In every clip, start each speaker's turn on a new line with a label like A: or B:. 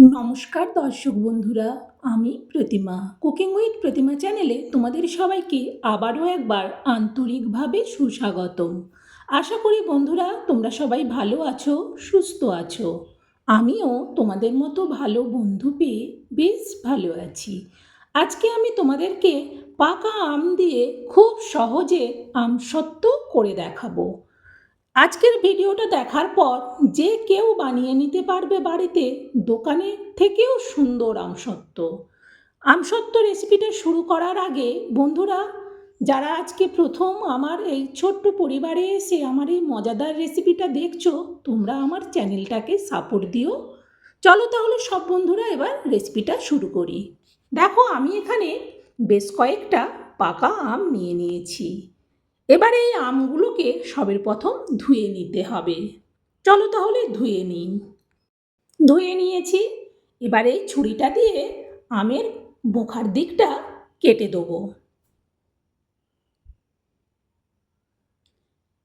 A: নমস্কার দর্শক বন্ধুরা, আমি প্রতিমা। কুকিং উইথ প্রতিমা চ্যানেলে তোমাদের সবাইকে আবারও একবার আন্তরিকভাবে সুস্বাগতম। আশা করি বন্ধুরা, তোমরা সবাই ভালো আছো, সুস্থ আছো। আমিও তোমাদের মতো ভালো বন্ধু পেয়ে বেশ ভালো আছি। আজকে আমি তোমাদেরকে পাকা আম দিয়ে খুব সহজে আম সত্ত্ব করে দেখাবো। আজকের ভিডিওটা দেখার পর যে কেউ বানিয়ে নিতে পারবে বাড়িতে দোকানের থেকেও সুন্দর আমসত্ত্ব আমসত্ত্ব রেসিপিটা শুরু করার আগে বন্ধুরা, যারা আজকে প্রথম আমার এই ছোট্ট পরিবারে এসে আমার এই মজাদার রেসিপিটা দেখছ, তোমরা আমার চ্যানেলটাকে সাপোর্ট দিও। চলো তাহলে সব বন্ধুরা এবার রেসিপিটা শুরু করি। দেখো, আমি এখানে বেশ কয়েকটা পাকা আম নিয়ে নিয়েছি। এবার এই আমগুলোকে সবের প্রথম ধুয়ে নিতে হবে। চলো তাহলে ধুয়ে নিই। ধুয়ে নিয়েছি। এবার এই ছুরিটা দিয়ে আমের বোখার দিকটা কেটে দেবো।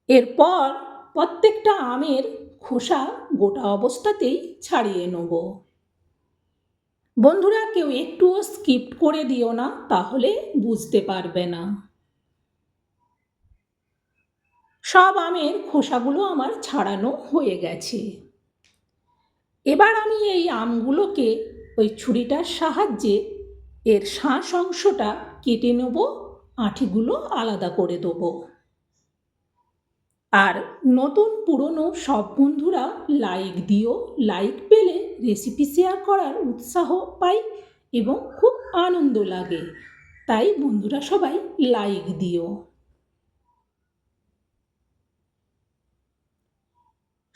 A: এরপর প্রত্যেকটা আমের খোসা গোটা অবস্থাতেই ছাড়িয়ে নেব। বন্ধুরা, কেউ একটুও স্কিপ করে দিও না, তাহলে বুঝতে পারবে না। সব আমের খোসাগুলো আমার ছাড়ানো হয়ে গেছে। এবার আমি এই আমগুলোকে ওই ছুরিটার সাহায্যে এর শাঁস অংশটা কেটে নেব, আঁঠিগুলো আলাদা করে দেবো। আর নতুন পুরনো সব বন্ধুরা লাইক দিও, লাইক পেলে রেসিপি শেয়ার করার উৎসাহ পাই এবং খুব আনন্দ লাগে। তাই বন্ধুরা সবাই লাইক দিও।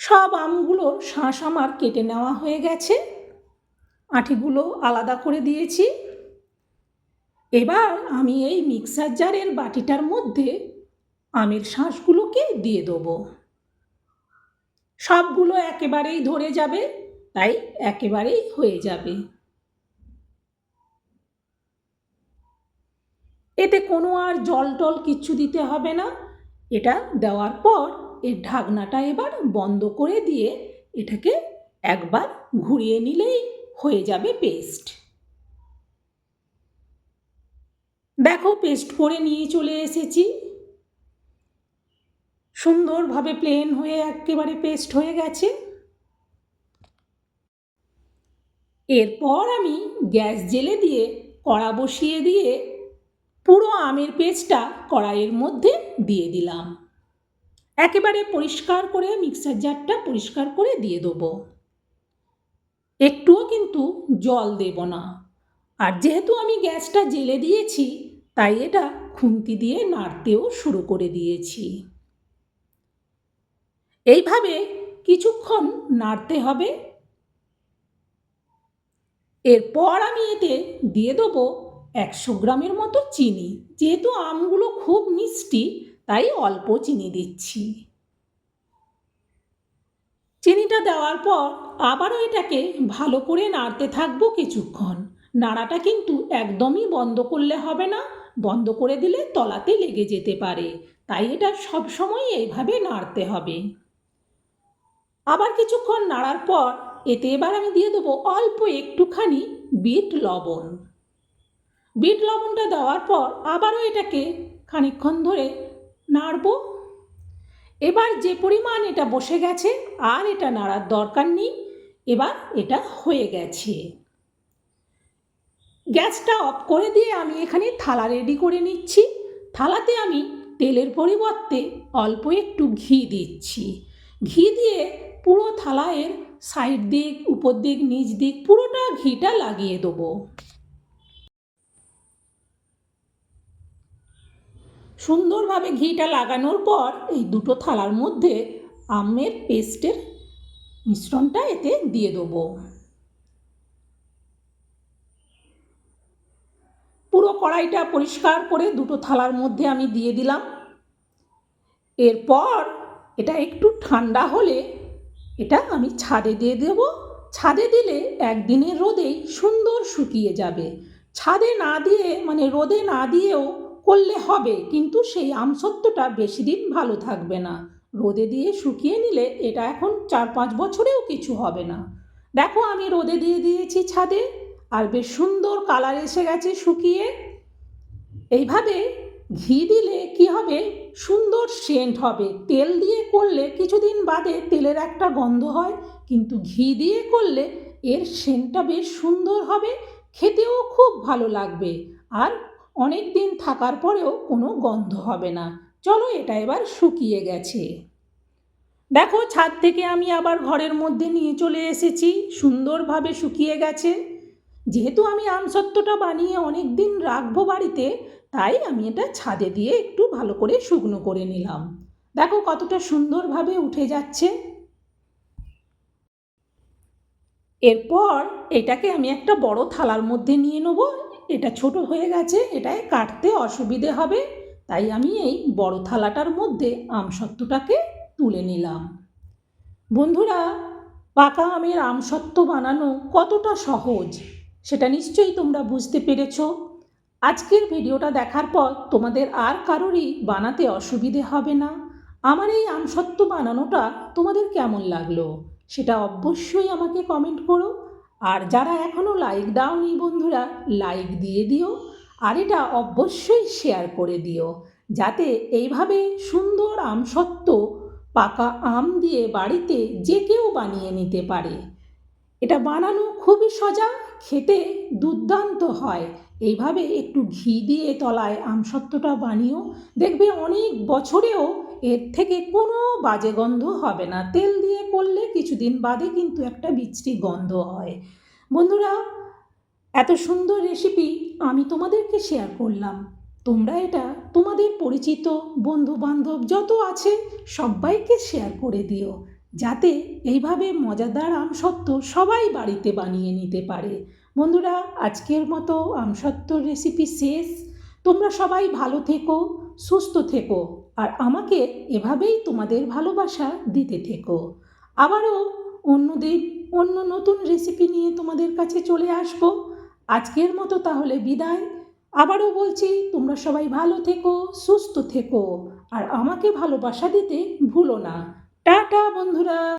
A: সব আমগুলো শাঁস আমার কেটে নেওয়া হয়ে গেছে। আঁটিগুলো আলাদা করে দিয়েছি। এবার আমি এই মিক্সার জারের বাটিটার মধ্যে আমের শাঁসগুলোকে দিয়ে দেবো। সবগুলো একেবারেই ধরে যাবে, তাই একেবারেই হয়ে যাবে। এতে কোনো আর জল টল কিচ্ছু দিতে হবে না। এটা দেওয়ার পর এর ঢাকনাটা এবার বন্ধ করে দিয়ে এটাকে একবার ঘুরিয়ে নিলেই হয়ে যাবে পেস্ট। দেখো পেস্ট করে নিয়ে চলে এসেছি। সুন্দরভাবে প্লেন হয়ে একেবারে পেস্ট হয়ে গেছে। এরপর আমি গ্যাস জেলে দিয়ে কড়া বসিয়ে দিয়ে পুরো আমের পেস্টটা কড়াইয়ের মধ্যে দিয়ে দিলাম। একেবারে পরিষ্কার করে, মিক্সার জারটা পরিষ্কার করে দিয়ে দেবো। একটুও কিন্তু জল দেব না। আর যেহেতু আমি গ্যাসটা জেলে দিয়েছি, তাই এটা খুন্তি দিয়ে নাড়তেও শুরু করে দিয়েছি। এইভাবে কিছুক্ষণ নাড়তে হবে। এরপর আমি এতে দিয়ে দেবো একশো গ্রামের মতো চিনি। যেহেতু আমগুলো খুব মিষ্টি তাই অল্প চিনি দিচ্ছি। চিনিটা দেওয়ার পর আবারও এটাকে ভালো করে নাড়তে থাকব কিছুক্ষণ। নাড়াটা কিন্তু একদমই বন্ধ করলে হবে না, বন্ধ করে দিলে তলাতে লেগে যেতে পারে। তাই এটা সবসময় এইভাবে নাড়তে হবে। আবার কিছুক্ষণ নাড়ার পর এতে এবার আমি দিয়ে দেবো অল্প একটুখানি বিট লবণ। বিট লবণটা দেওয়ার পর আবারও এটাকে খানিক্ষণ ধরে নাড়ব। এবার যে পরিমাণ এটা বসে গেছে, আর এটা নাড়ার দরকার নেই, এবার এটা হয়ে গেছে। গ্যাসটা অফ করে দিয়ে আমি এখানে থালা রেডি করে নিচ্ছি। থালাতে আমি তেলের পরিবর্তে অল্প একটু ঘি দিচ্ছি। ঘি দিয়ে পুরো থালায়ের সাইড দিক, উপর দিক, নিচ দিক, পুরোটা ঘিটা লাগিয়ে দেবো। সুন্দরভাবে ঘিটা লাগানোর পর এই দুটো থালার মধ্যে আমের পেস্টের মিশ্রণটা এতে দিয়ে দেবো। পুরো কড়াইটা পরিষ্কার করে দুটো থালার মধ্যে আমি দিয়ে দিলাম। এরপর এটা একটু ঠান্ডা হলে এটা আমি ছাদে দিয়ে দেবো। ছাদে দিলে একদিনের রোদেই সুন্দর শুকিয়ে যাবে। ছাদে না দিয়ে মানে রোদে না দিয়েও করলে হবে, কিন্তু সেই আমসত্ত্বটা বেশি দিন ভালো থাকবে না। রোদে দিয়ে শুকিয়ে নিলে এটা এখন চার পাঁচ বছরেও কিছু হবে না। দেখো আমি রোদে দিয়ে দিয়েছি ছাদে, আর বেশ সুন্দর কালার এসে গেছে শুকিয়ে। এইভাবে ঘি দিলে কি হবে? সুন্দর সেন্ট হবে। তেল দিয়ে করলে কিছুদিন বাদে তেলের একটা গন্ধ হয়, কিন্তু ঘি দিয়ে করলে এর সেন্টটা বেশ সুন্দর হবে, খেতেও খুব ভালো লাগবে। আর অনেক দিন থাকার পরেও কোনো গন্ধ হবে না। চলো এটা এবার শুকিয়ে গেছে। দেখো, ছাদ থেকে আমি আবার ঘরের মধ্যে নিয়ে চলে এসেছি। সুন্দরভাবে শুকিয়ে গেছে। যেহেতু আমি আমসত্ত্বটা বানিয়ে অনেক দিন রাখব বাড়িতে, তাই আমি এটা ছাদে দিয়ে একটু ভালো করে শুকনো করে নিলাম। দেখো, কতটা সুন্দরভাবে উঠে যাচ্ছে। এরপর এটাকে আমি একটা বড় থালার মধ্যে নিয়ে নেব। এটা ছোট হয়ে গেছে, এটায় কাটতে অসুবিধে হবে। তাই আমি এই বড় থালাটার মধ্যে আমসত্ত্বটাকে তুলে নিলাম। বন্ধুরা, পাকা আমের আমসত্ত্ব বানানো কতটা সহজ, সেটা নিশ্চয়ই তোমরা বুঝতে পেরেছ। আজকের ভিডিওটা দেখার পর তোমাদের আর কারোরই বানাতে অসুবিধে হবে না। আমার এই আমসত্ত্ব বানানোটা তোমাদের কেমন লাগল, সেটা অবশ্যই আমাকে কমেন্ট করো। আর যারা এখনও লাইক দাওনি বন্ধুরা লাইক দিয়ে দিও, আর এটা অবশ্যই শেয়ার করে দিও, যাতে এইভাবে সুন্দর আমসত্ত্ব পাকা আম দিয়ে বাড়িতে যে কেউ বানিয়ে নিতে পারে। এটা বানানো খুবই সজা খেতে দুর্দান্ত হয়। এইভাবে একটু ঘি দিয়ে তলায় আমসত্ত্বটা বানিয়েও দেখবে অনেক বছরেও এর থেকে কোনো বাজে গন্ধ হবে না। তেল দিয়ে করলে কিছুদিন বাদে কিন্তু একটা বিচ্ছিরি গন্ধ হয়। বন্ধুরা, এত সুন্দর রেসিপি আমি তোমাদেরকে শেয়ার করলাম। তোমরা এটা তোমাদের পরিচিত বন্ধু বান্ধব যত আছে সবাইকে শেয়ার করে দিও। যাতে এইভাবে মজাদার আমসত্ত্ব সবাই বাড়িতে বানিয়ে নিতে পারে। বন্ধুরা, আজকের মতো আমসত্ত্বর রেসিপি শেষ। তোমরা সবাই ভালো থেকো, সুস্থ থেকো। আর আমাকে এভাবেই তোমাদের ভালোবাসা দিতে থেকো। আবারও অন্যদের, অন্য নতুন রেসিপি নিয়ে তোমাদের কাছে চলে আসব। আজকের মতো তাহলে বিদায়। আবারও বলছি, তোমরা সবাই ভালো থেকো, সুস্থ থেকো, আর আমাকে ভালোবাসা দিতে ভুলো না। টাটা বন্ধুরা!